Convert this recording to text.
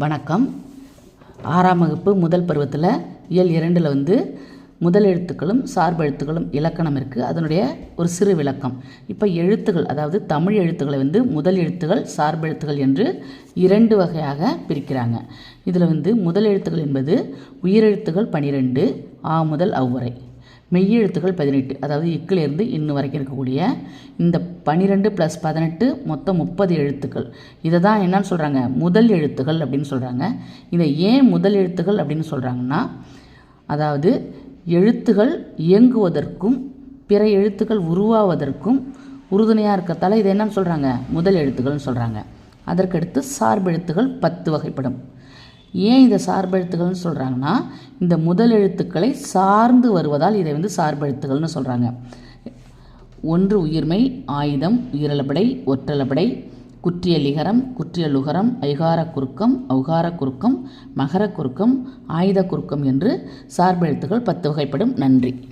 வணக்கம். ஆறாம் வகுப்பு முதல் பருவத்தில் இயல் இரண்டில் வந்து முதல் எழுத்துக்களும் சார்பெழுத்துக்களும் இலக்கணம் இருக்குது அதனுடைய ஒரு சிறு விளக்கம். இப்போ எழுத்துகள் அதாவது தமிழ் எழுத்துக்களை வந்து முதல் எழுத்துகள் சார்பெழுத்துகள் என்று இரண்டு வகையாக பிரிக்கிறாங்க. இதில் வந்து முதல் எழுத்துக்கள் என்பது உயிரெழுத்துகள் பனிரெண்டு ஆ முதல் அவ்வரை. மெய்யெழுத்துகள் பதினெட்டு. அதாவது இக்கிலேருந்து இன்னும் வரைக்கும் இருக்கக்கூடிய இந்த பன்னிரெண்டு ப்ளஸ் பதினெட்டு மொத்தம் முப்பது எழுத்துக்கள். இதை தான் என்னன்னு சொல்கிறாங்க முதல் எழுத்துகள் அப்படின்னு சொல்கிறாங்க இதை ஏன் முதல் எழுத்துகள் அப்படின்னு சொல்கிறாங்கன்னா அதாவது எழுத்துகள் இயங்குவதற்கும் பிற எழுத்துக்கள் உருவாவதற்கும் உறுதுணையாக இருக்கிறதால இதை என்னன்னு சொல்கிறாங்க முதல் எழுத்துக்கள்னு சொல்கிறாங்க அதற்கடுத்து சார்பெழுத்துகள் பத்து வகைப்படும். ஏன் இதை சார்பெழுத்துகள்னு சொல்கிறாங்கன்னா இந்த முதல் எழுத்துக்களை சார்ந்து வருவதால் இதை வந்து சார்பெழுத்துகள்னு சொல்கிறாங்க ஒன்று உயிர்மை ஆயுதம் உயிரளபடை ஒற்றளபடை குற்றியலிகரம் குற்றியலுகரம் ஐகார குறுக்கம் ஔகார குறுக்கம் மகர குறுக்கம் ஆயுத குறுக்கம் என்று சார்பெழுத்துகள் பத்து வகைப்படும். நன்றி.